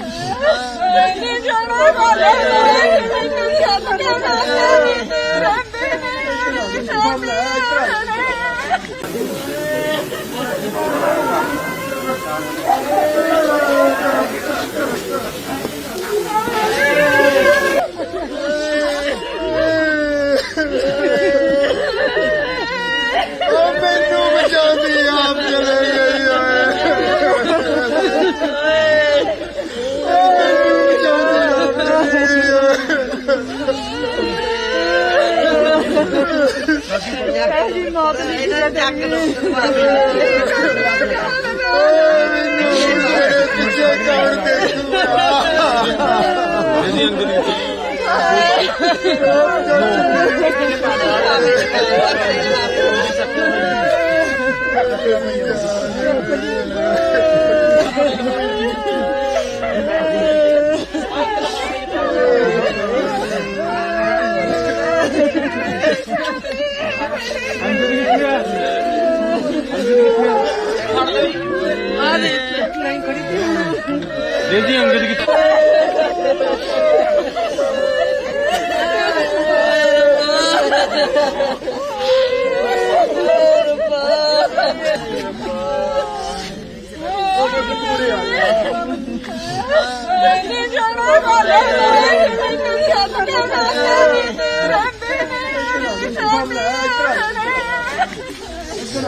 ਨਹੀਂ ਜਾਣਾ ਵਾਲਾ ਨਹੀਂ ਛੱਡ ਕੇ ਨਾ ਰਹਿੰਦੇ ਨੇ ਸ਼ਾਮੇ ਉਹ ਮੈਨੂੰ ਬਚਾਉਂਦੀ ਆਪ ਚਲੇ ਗਈ ਓਏ ਉਹ ਮੈਨੂੰ ਬਚਾਉਂਦੀ ਆਪ ਚਲੇ ਗਈ ਓਏ ਪਹਿਲੀ ਮੌਤ ਨਹੀਂ ਚੱਕ ਓਏ ਮੈਨੂੰ ਮੇਰੇ ਪਿੱਛੇ ਕੌਣ ਦੇਖੂਗਾ ਨਹੀਂ ਜਾਣਾ ਵਾਲਾ ਨਹੀਂ ਛੱਡ ਕੇ ਨਾ ਰਹਿੰਦੇ ਨੇ ਸ਼ਾਮੇ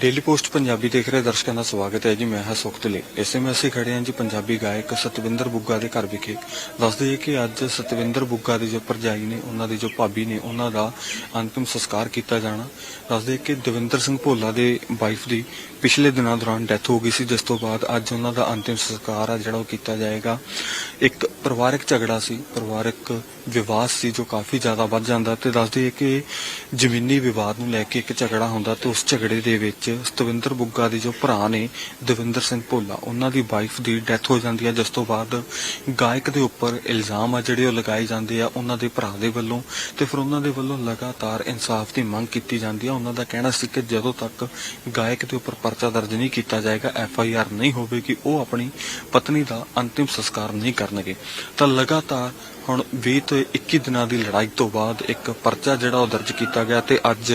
ਡੇਲੀ ਪੋਸਟ ਪੰਜਾਬੀ ਦੇਖ ਰਹੇ ਦਰਸ਼ਕਾਂ ਦਾ ਸਵਾਗਤ ਹੈ ਜੀ, ਮੈਂ ਹਾਂ ਸੁਖਤਲੇ ਇਸੇ ਵਿੱਚ ਅਸੀਂ ਖੜੇ ਹਾਂ ਜੀ, ਪੰਜਾਬੀ ਗਾਇਕ ਸਤਵਿੰਦਰ ਬੁੱਗਾ ਦੇ ਘਰ ਵਿਖੇ। ਦੱਸਦੇ ਹਾਂ ਕਿ ਅੱਜ ਸਤਵਿੰਦਰ ਬੁੱਗਾ ਦੇ ਜੋ ਭਰਜਾਈ ਨੇ, ਉਹਨਾਂ ਦੀ ਜੋ ਭਾਬੀ ਨੇ, ਉਹਨਾਂ ਦਾ ਅੰਤਿਮ ਸੰਸਕਾਰ ਕੀਤਾ ਜਾਣਾ। ਦੱਸਦੇ ਹਾਂ ਕਿ ਦਵਿੰਦਰ ਸਿੰਘ ਭੋਲਾ ਦੇ ਵਾਈਫ ਦੀ ਪਿਛਲੇ ਦਿਨਾਂ ਦੌਰਾਨ ਡੈਥ ਹੋ ਗਈ ਸੀ, ਜਿਸ ਤੋਂ ਬਾਅਦ ਅੱਜ ਉਹਨਾਂ ਦਾ ਅੰਤਿਮ ਸੰਸਕਾਰ ਆ, ਜਿਹੜਾ ਉਹ ਕੀਤਾ ਜਾਏਗਾ। ਇੱਕ ਪਰਿਵਾਰਕ ਝਗੜਾ ਸੀ, ਪਰਿਵਾਰਕ ਵਿਵਾਦ ਸੀ, ਜੋ ਕਾਫੀ ਜ਼ਿਆਦਾ ਵੱਧ ਜਾਂਦਾ। ਤੇ ਦੱਸਦੇ ਹਾਂ ਕਿ ਜ਼ਮੀਨੀ ਵਿਵਾਦ ਨੂੰ ਲੈ ਕੇ ਇੱਕ ਝਗੜਾ ਹੁੰਦਾ, ਤੇ ਉਸ ਝਗੜੇ ਦੇ ਵਿੱਚ ਸਤਵਿੰਦਰ ਬੁੱਗਾ ਦੇ ਜੋ ਭਰਾ ਨੇ, ਦਵਿੰਦਰ ਸਿੰਘ ਭੋਲਾ, ਉਹਨਾਂ ਦੀ ਵਾਈਫ ਦੀ ਡੈਥ ਹੋ ਜਾਂਦੀ ਹੈ ਜਿਸ ਤੋਂ ਬਾਅਦ ਗਾਇਕ ਦੇ ਉੱਪਰ ਇਲਜ਼ਾਮ ਆ ਜਿਹੜੇ ਉਹ ਲਗਾਏ ਜਾਂਦੇ ਆ ਉਹਨਾਂ ਦੇ ਭਰਾ ਦੇ ਵੱਲੋਂ ਤੇ ਫਿਰ ਉਹਨਾਂ ਦੇ ਵੱਲੋਂ ਲਗਾਤਾਰ ਇਨਸਾਫ ਦੀ ਮੰਗ ਕੀਤੀ ਜਾਂਦੀ ਆ। ਉਹਨਾਂ ਦਾ ਕਹਿਣਾ ਸੀ ਕਿ ਜਦੋਂ ਤੱਕ ਗਾਇਕ ਦੇ ਉੱਪਰ ਪਰਚਾ ਦਰਜ ਨਹੀਂ ਕੀਤਾ ਜਾਏਗਾ, ਐਫ ਆਈ ਆਰ ਨਹੀਂ ਹੋਵੇਗੀ, ਉਹ ਆਪਣੀ ਪਤਨੀ ਦਾ ਅੰਤਿਮ ਸੰਸਕਾਰ ਨਹੀਂ ਕਰਨਗੇ। ਤਾਂ ਲਗਾਤਾਰ ਹੁਣ 20 ਤੋਂ 21 ਦਿਨਾਂ ਦੀ ਲੜਾਈ ਤੋਂ ਬਾਅਦ ਇੱਕ ਪਰਚਾ ਜਿਹੜਾ ਉਹ ਦਰਜ ਕੀਤਾ ਗਿਆ ਤੇ ਅੱਜ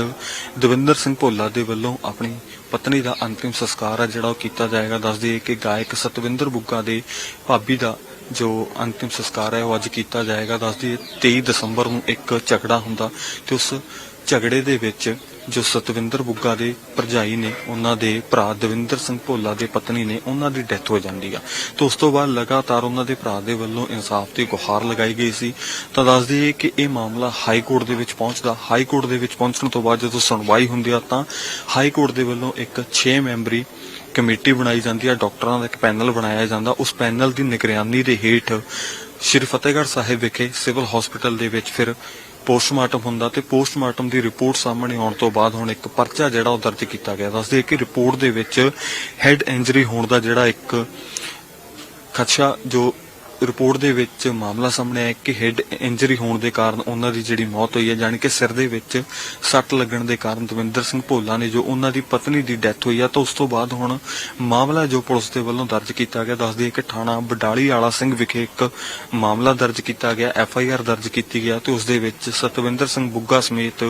ਦਵਿੰਦਰ ਸਿੰਘ ਭੋਲਾ ਦੇ ਵੱਲੋਂ ਆਪਣੀ ਪਤਨੀ ਦਾ ਅੰਤਿਮ ਸੰਸਕਾਰ ਹੈ ਜਿਹੜਾ ਉਹ ਕੀਤਾ ਜਾਏਗਾ। ਦੱਸ ਦਈਏ ਕਿ ਗਾਇਕ ਸਤਵਿੰਦਰ ਬੁੱਗਾ ਦੇ ਭਾਬੀ ਦਾ ਜੋ ਅੰਤਿਮ ਸੰਸਕਾਰ ਹੈ ਉਹ ਅੱਜ ਕੀਤਾ ਜਾਏਗਾ। ਦੱਸ ਦਈਏ 23 ਦਸੰਬਰ ਨੂੰ ਇੱਕ ਝਗੜਾ ਹੁੰਦਾ ਤੇ ਉਸ ਝਗੜੇ ਦੇ ਵਿੱਚ ਜੋ ਸਤਵਿੰਦਰ ਬੁੱਗਾ ਦੇ ਭਰਜਾਈ ਨੇ, ਉਹਨਾਂ ਦੇ ਭਰਾ ਦਵਿੰਦਰ ਸਿੰਘ ਭੋਲਾ ਦੇ ਪਤਨੀ ਨੇ, ਉਹਨਾਂ ਦੀ ਡੈਥ ਹੋ ਜਾਂਦੀ ਆ। ਤੇ ਉਸ ਤੋਂ ਬਾਅਦ ਲਗਾਤਾਰ ਉਹਨਾਂ ਦੇ ਭਰਾ ਦੇ ਵੱਲੋਂ ਇਨਸਾਫ ਦੀ ਗੁਹਾਰ ਲਗਾਈ ਗਈ ਸੀ। ਤਾਂ ਦੱਸ ਦਈਏ ਕਿ ਇਹ ਮਾਮਲਾ ਹਾਈ ਕੋਰਟ ਦੇ ਵਿੱਚ ਪਹੁੰਚਦਾ। ਹਾਈ ਕੋਰਟ ਦੇ ਵਿੱਚ ਪਹੁੰਚਣ ਤੋਂ ਬਾਅਦ ਜਦੋਂ ਸੁਣਵਾਈ ਹੁੰਦੀ ਆ, ਤਾਂ ਹਾਈ ਕੋਰਟ ਦੇ ਵੱਲੋਂ ਇੱਕ 6 ਮੈਂਬਰੀ ਕਮੇਟੀ ਬਣਾਈ ਜਾਂਦੀ ਹੈ ਡਾਕਟਰਾਂ ਦਾ ਇੱਕ ਪੈਨਲ ਬਣਾਇਆ ਜਾਂਦਾ। ਉਸ ਪੈਨਲ ਦੀ ਨਿਗਰਾਨੀ ਦੇ ਹੇਠ ਸ਼੍ਰੀ ਫਤਿਹਗੜ੍ਹ ਸਾਹਿਬ ਵਿਖੇ ਸਿਵਲ ਹਸਪੀਟਲ ਦੇ ਵਿੱਚ ਫਿਰ ਪੋਸਟਮਾਰਟਮ ਹੁੰਦਾ ਤੇ ਪੋਸਟਮਾਰਟਮ ਦੀ ਰਿਪੋਰਟ ਸਾਹਮਣੇ ਆਉਣ ਤੋਂ ਬਾਅਦ ਹੁਣ ਇੱਕ ਪਰਚਾ ਜਿਹੜਾ ਉਹ ਦਰਜ ਕੀਤਾ ਗਿਆ। ਦੱਸਦੇ ਕਿ ਰਿਪੋਰਟ ਦੇ ਵਿੱਚ ਹੈਡ ਇੰਜਰੀ ਹੋਣ ਦਾ ਜਿਹੜਾ ਇੱਕ ਖਦਸ਼ਾ ਜੋ ਰਿਪੋਰਟ ਦੇ ਵਿੱਚ ਮਾਮਲਾ ਸਾਹਮਣੇ ਆਇਆ ਕਿ ਹੈਡ ਇੰਜਰੀ ਹੋਣ ਦੇ ਕਾਰਨ ਉਹਨਾਂ ਦੀ ਜਿਹੜੀ ਮੌਤ ਹੋਈ ਹੈ ਜਾਣੀ ਕਿ ਸਿਰ ਦੇ ਵਿੱਚ ਸੱਟ ਲੱਗਣ ਦੇ ਕਾਰਨ ਦਵਿੰਦਰ ਸਿੰਘ ਭੋਲਾ ਨੇ ਜੋ ਉਹਨਾਂ ਦੀ ਪਤਨੀ ਦੀ ਡੈਥ ਹੋਈ ਆ, ਤਾਂ ਉਸ ਤੋਂ ਬਾਅਦ ਹੁਣ ਮਾਮਲਾ ਜੋ ਪੁਲਿਸ ਦੇ ਵੱਲੋਂ ਦਰਜ ਕੀਤਾ ਗਿਆ, ਦੱਸਦੀ ਹੈ ਕਿ ਥਾਣਾ ਬਡਾਲੀ ਵਾਲਾ ਸਿੰਘ ਵਿਖੇ ਇੱਕ ਮਾਮਲਾ ਦਰਜ ਕੀਤਾ ਗਿਆ ਐਫ ਆਈ ਆਰ ਦਰਜ ਕੀਤੀ ਗਿਆ ਤੇ ਉਸ ਦੇ ਵਿੱਚ ਸਤਵਿੰਦਰ ਸਿੰਘ ਬੁੱਗਾ ਸਮੇਤ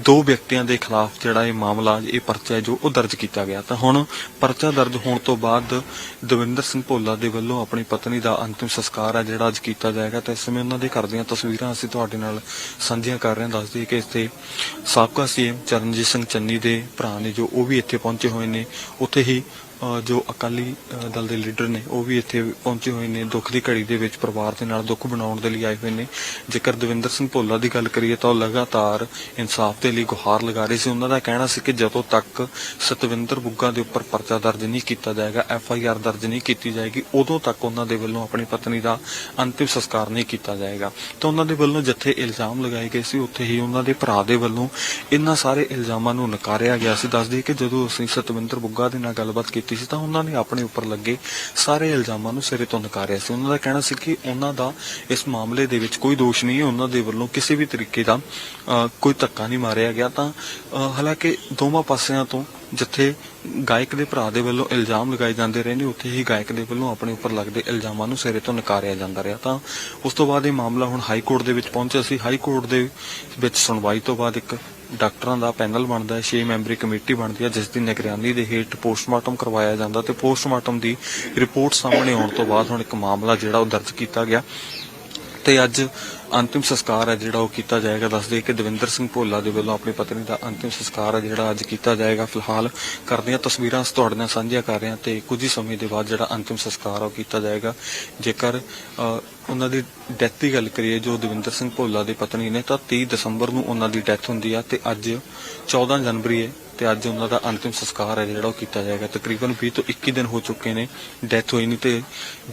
ਦੋ ਵਿਅਕਤੀਆਂ ਦੇ ਖਿਲਾਫ ਜਿਹੜਾ ਇਹ ਮਾਮਲਾ, ਇਹ ਪਰਚਾ ਜੋ ਉਹ ਦਰਜ ਕੀਤਾ ਗਿਆ। ਤਾਂ ਹੁਣ ਪਰਚਾ ਦਰਜ ਹੋਣ ਤੋਂ ਬਾਅਦ ਦਵਿੰਦਰ ਸਿੰਘ ਭੋਲਾ ਦੇ ਵੱਲੋਂ ਆਪਣੀ ਪਤਨੀ ਦਾ ਅੰਤਿਮ ਸੰਸਕਾਰ ਹੈ ਜਿਹੜਾ ਅੱਜ ਕੀਤਾ ਜਾਏਗਾ, ਤੇ ਇਸ ਸਮੇਂ ਉਹਨਾਂ ਦੇ ਘਰ ਦੀਆਂ ਤਸਵੀਰਾਂ ਅਸੀਂ ਤੁਹਾਡੇ ਨਾਲ ਸਾਂਝੀਆਂ ਕਰ ਰਹੇ ਹਾਂ ਦੱਸਦੀ ਕਿ ਇੱਥੇ ਸਾਬਕਾ ਸੀਐਮ ਚਰਨਜੀਤ ਸਿੰਘ ਚੰਨੀ ਦੇ ਭਰਾ ਨੇ ਜੋ ਉਹ ਵੀ ਇੱਥੇ ਪਹੁੰਚੇ ਹੋਏ ਨੇ। ਉੱਥੇ ਹੀ ਜੋ ਅਕਾਲੀ ਦਲ ਦੇ ਲੀਡਰ ਨੇ, ਉਹ ਵੀ ਇੱਥੇ ਪਹੁੰਚੇ ਹੋਏ ਨੇ, ਦੁੱਖ ਦੀ ਘੜੀ ਦੇ ਵਿੱਚ ਪਰਿਵਾਰ ਦੇ ਨਾਲ ਦੁੱਖ ਬਣਾਉਣ ਦੇ ਲਈ ਆਏ ਹੋਏ ਨੇ। ਜੇਕਰ ਦਵਿੰਦਰ ਸਿੰਘ ਭੋਲਾ ਦੀ ਗੱਲ ਕਰੀਏ ਤਾਂ ਉਹ ਲਗਾਤਾਰ ਇਨਸਾਫ ਦੇ ਲਈ ਗੁਹਾਰ ਲਗਾ ਰਹੇ ਸੀ। ਉਹਨਾਂ ਦਾ ਕਹਿਣਾ ਸੀ ਕਿ ਜਦੋਂ ਤੱਕ ਸਤਵਿੰਦਰ ਬੁੱਗਾ ਦੇ ਉੱਪਰ ਪਰਚਾ ਦਰਜ ਨਹੀਂ ਕੀਤਾ ਜਾਏਗਾ, ਐਫ ਆਈ ਆਰ ਦਰਜ ਨਹੀਂ ਕੀਤੀ ਜਾਏਗੀ, ਉਦੋਂ ਤੱਕ ਉਹਨਾਂ ਦੇ ਵੱਲੋਂ ਆਪਣੀ ਪਤਨੀ ਦਾ ਅੰਤਿਮ ਸੰਸਕਾਰ ਨਹੀਂ ਕੀਤਾ ਜਾਏਗਾ। ਤਾਂ ਉਹਨਾਂ ਦੇ ਵੱਲੋਂ ਜਿੱਥੇ ਇਲਜ਼ਾਮ ਲਗਾਏ ਗਏ ਸੀ, ਉੱਥੇ ਹੀ ਉਹਨਾਂ ਦੇ ਭਰਾ ਦੇ ਵੱਲੋਂ ਇਨ੍ਹਾਂ ਸਾਰੇ ਇਲਜ਼ਾਮਾਂ ਨੂੰ ਨਕਾਰਿਆ ਗਿਆ ਸੀ। ਦੱਸਦੀ ਕਿ ਜਦੋਂ ਅਸੀਂ ਸਤਵਿੰਦਰ ਬੁੱਗਾ ਦੇ ਨਾਲ ਗੱਲਬਾਤ ਕੀਤੀ ਸੀ ਤਾਂ ਉਹਨਾਂ ਨੇ ਆਪਣੇ ਉੱਪਰ ਲੱਗੇ ਸਾਰੇ ਇਲਜ਼ਾਮਾਂ ਨੂੰ ਸਿਰੇ ਤੋਂ ਨਕਾਰਿਆ ਸੀ। ਉਹਨਾਂ ਦਾ ਕਹਿਣਾ ਸੀ ਕਿ ਉਹਨਾਂ ਦਾ ਇਸ ਮਾਮਲੇ ਦੇ ਵਿੱਚ ਕੋਈ ਦੋਸ਼ ਨਹੀਂ ਹੈ। ਉਹਨਾਂ ਦੇ ਵੱਲੋਂ ਕਿਸੇ ਵੀ ਤਰੀਕੇ ਦਾ ਕੋਈ ਧੱਕਾ ਨਹੀਂ ਮਾਰਿਆ ਗਿਆ। ਤਾਂ ਹਾਲਾਂਕਿ ਦੋਵਾਂ ਪਾਸਿਆਂ ਤੋਂ ਜਿੱਥੇ ਗਾਇਕ ਦੇ ਭਰਾ ਦੇ ਵੱਲੋਂ ਇਲਜ਼ਾਮ ਲਗਾਏ ਜਾਂਦੇ ਰਹੇ ਨੇ, ਉੱਥੇ ਹੀ ਗਾਇਕ ਦੇ ਵੱਲੋਂ ਆਪਣੇ ਉੱਪਰ ਲੱਗਦੇ ਇਲਜ਼ਾਮਾਂ ਨੂੰ ਸਿਰੇ ਤੋਂ ਨਕਾਰਿਆ ਜਾਂਦਾ ਰਿਹਾ। ਤਾਂ ਉਸ ਤੋਂ ਬਾਅਦ ਇਹ ਮਾਮਲਾ ਹੁਣ ਹਾਈ ਕੋਰਟ ਦੇ ਵਿੱਚ ਪਹੁੰਚਿਆ ਸੀ। ਹਾਈ ਕੋਰਟ ਦੇ ਵਿੱਚ ਸੁਣਵਾਈ ਤੋਂ ਬਾਅਦ ਇੱਕ ਡਾਕਟਰਾਂ ਦਾ ਪੈਨਲ ਬਣਦਾ ਹੈ 6 ਮੈਂਬਰੀ ਕਮੇਟੀ ਬਣਦੀ ਹੈ, ਜਿਸ ਦੀ ਨਿਗਰਾਨੀ ਦੇ ਹੇਠ ਪੋਸਟਮਾਰਟਮ ਕਰਵਾਇਆ ਜਾਂਦਾ ਤੇ ਪੋਸਟਮਾਰਟਮ ਦੀ ਰਿਪੋਰਟ ਸਾਹਮਣੇ ਆਉਣ ਤੋਂ ਬਾਅਦ ਹੁਣ ਇੱਕ ਮਾਮਲਾ ਜਿਹੜਾ ਉਹ ਦਰਜ ਕੀਤਾ ਗਿਆ। ਤੇ ਅੱਜ ਅੰਤਿਮ ਸੰਸਕਾਰ ਹੈ ਜਿਹੜਾ ਉਹ ਕੀਤਾ ਜਾਏਗਾ। ਦੱਸਦੇ ਕਿ ਦਵਿੰਦਰ ਸਿੰਘ ਭੋਲਾ ਦੇ ਵੱਲੋਂ ਆਪਣੀ ਪਤਨੀ ਦਾ ਅੰਤਿਮ ਸੰਸਕਾਰ ਹੈ ਜਿਹੜਾ ਅੱਜ ਕੀਤਾ ਜਾਏਗਾ। ਫਿਲਹਾਲ ਕਰਦੀਆਂ ਤਸਵੀਰਾਂ ਤੁਹਾਡੇ ਨਾਲ ਸਾਂਝੀਆਂ ਕਰ ਰਹੇ ਹਾਂ ਤੇ ਕੁਝ ਹੀ ਸਮੇਂ ਦੇ ਬਾਅਦ ਜਿਹੜਾ ਅੰਤਿਮ ਸੰਸਕਾਰ ਉਹ ਕੀਤਾ ਜਾਏਗਾ। ਜੇਕਰ ਅ, ਉਹਨਾਂ ਦੀ ਡੈਥ ਦੀ ਗੱਲ ਕਰੀਏ ਜੋ ਦਵਿੰਦਰ ਸਿੰਘ ਭੋਲਾ ਦੇ ਪਤਨੀ ਨੇ ਤਾਂ 30 ਦਸੰਬਰ ਨੂੰ ਉਹਨਾਂ ਦੀ ਡੈਥ ਹੁੰਦੀ ਆ ਤੇ ਅੱਜ 14 ਜਨਵਰੀ ਹੈ। ਤੇ ਅੱਜ ਉਹਨਾਂ ਦਾ ਅੰਤਿਮ ਸੰਸਕਾਰ ਹੈ ਜਿਹੜਾ ਉਹ ਕੀਤਾ ਜਾਏਗਾ। ਤਕਰੀਬਨ 20 ਤੋਂ 21 ਦਿਨ ਹੋ ਚੁੱਕੇ ਨੇ ਡੈਥ ਹੋਈ ਨਹੀਂ ਤੇ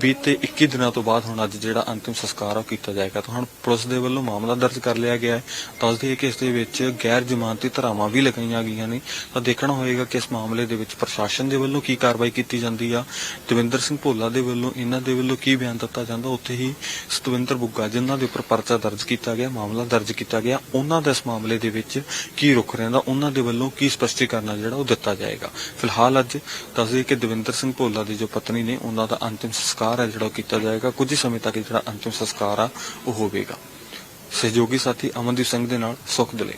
20 ਤੇ 21 ਦਿਨਾਂ ਤੋਂ ਬਾਅਦ ਹੁਣ ਅੱਜ ਜਿਹੜਾ ਅੰਤਿਮ ਸੰਸਕਾਰ ਉਹ ਕੀਤਾ ਜਾਏਗਾ। ਤਾਂ ਹੁਣ ਪੁਲਿਸ ਦੇ ਵੱਲੋਂ ਮਾਮਲਾ ਦਰਜ ਕਰ ਲਿਆ ਗਿਆ ਹੈ। ਦੱਸਦੇ ਹੈ ਕਿ ਇਸ ਦੇ ਵਿੱਚ ਗੈਰ ਜ਼ਮਾਨਤੀ ਧਾਰਾਵਾਂ ਵੀ ਲਗਾਈਆਂ ਗਈਆਂ ਨੇ। ਤਾਂ ਦੇਖਣਾ ਹੋਏਗਾ ਕਿ ਇਸ ਮਾਮਲੇ ਦੇ ਵਿੱਚ ਪ੍ਰਸ਼ਾਸਨ ਦੇ ਵੱਲੋਂ ਕੀ ਕਾਰਵਾਈ ਕੀਤੀ ਜਾਂਦੀ ਆ। ਦਵਿੰਦਰ ਸਿੰਘ ਭੋਲਾ ਦੇ ਵੱਲੋਂ, ਇਹਨਾਂ ਦੇ ਵੱਲੋਂ ਕੀ ਬਿਆਨ ਦਿੱਤਾ ਜਾਂਦਾ? ਉੱਥੇ ਹੀ ਸਤਵਿੰਦਰ ਬੁੱਗਾ, ਜਿਨ੍ਹਾਂ ਦੇ ਉੱਪਰ ਪਰਚਾ ਦਰਜ ਕੀਤਾ ਗਿਆ, ਮਾਮਲਾ ਦਰਜ ਕੀਤਾ ਗਿਆ। ਉਹਨਾਂ ਦਾ ਇਸ ਮਾਮਲੇ ਦੇ ਵਿੱਚ ਕੀ ਰੁਖ ਰਹਿੰਦਾ? ਉਹਨਾਂ ਦੇ ਵੱਲੋਂ ਕੀ ਸਪਸ਼ਟੀਕਰਨ ਆ ਜਿਹੜਾ ਉਹ ਦਿੱਤਾ ਜਾਏਗਾ। ਫਿਲਹਾਲ ਅੱਜ ਦੱਸਦੇ ਕਿ ਦਵਿੰਦਰ ਸਿੰਘ ਭੋਲਾ ਦੀ ਜੋ ਪਤਨੀ ਨੇ, ਉਹਨਾਂ ਦਾ ਅੰਤਿਮ ਸੰਸਕਾਰ ਹੈ ਜਿਹੜਾ ਕੀਤਾ ਜਾਏਗਾ। ਕੁਝ ਹੀ ਸਮੇਂ ਤੱਕ ਜਿਹੜਾ ਅੰਤਿਮ ਸੰਸਕਾਰ ਆ, ਉਹ ਹੋਵੇਗਾ। ਸਹਿਯੋਗੀ ਸਾਥੀ ਅਮਨਦੀਪ ਸਿੰਘ ਦੇ ਨਾਲ ਸੁਖ ਦਲੇ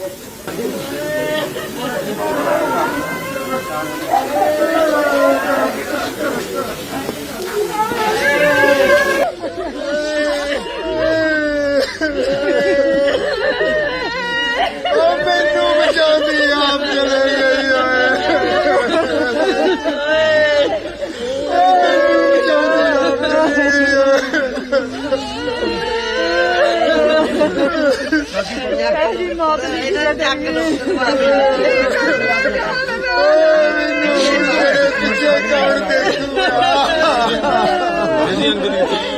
Thank you. ਚੱਕ ਲੋ ਓਏ ਮੈਨੂੰ ਮੇਰੇ ਪਿੱਛੇ ਕੌਣ ਦੇਖੂਗਾ ਨਹੀਂ ਜਾਣਾ ਵਾਲਾ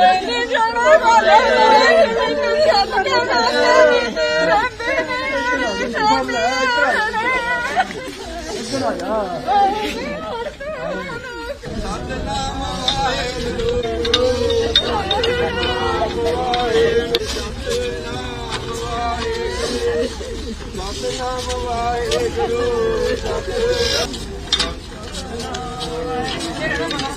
ਨਹੀਂ ਚੱਲ ਜਾਣਾ ਰੱਬੇ ਨੇ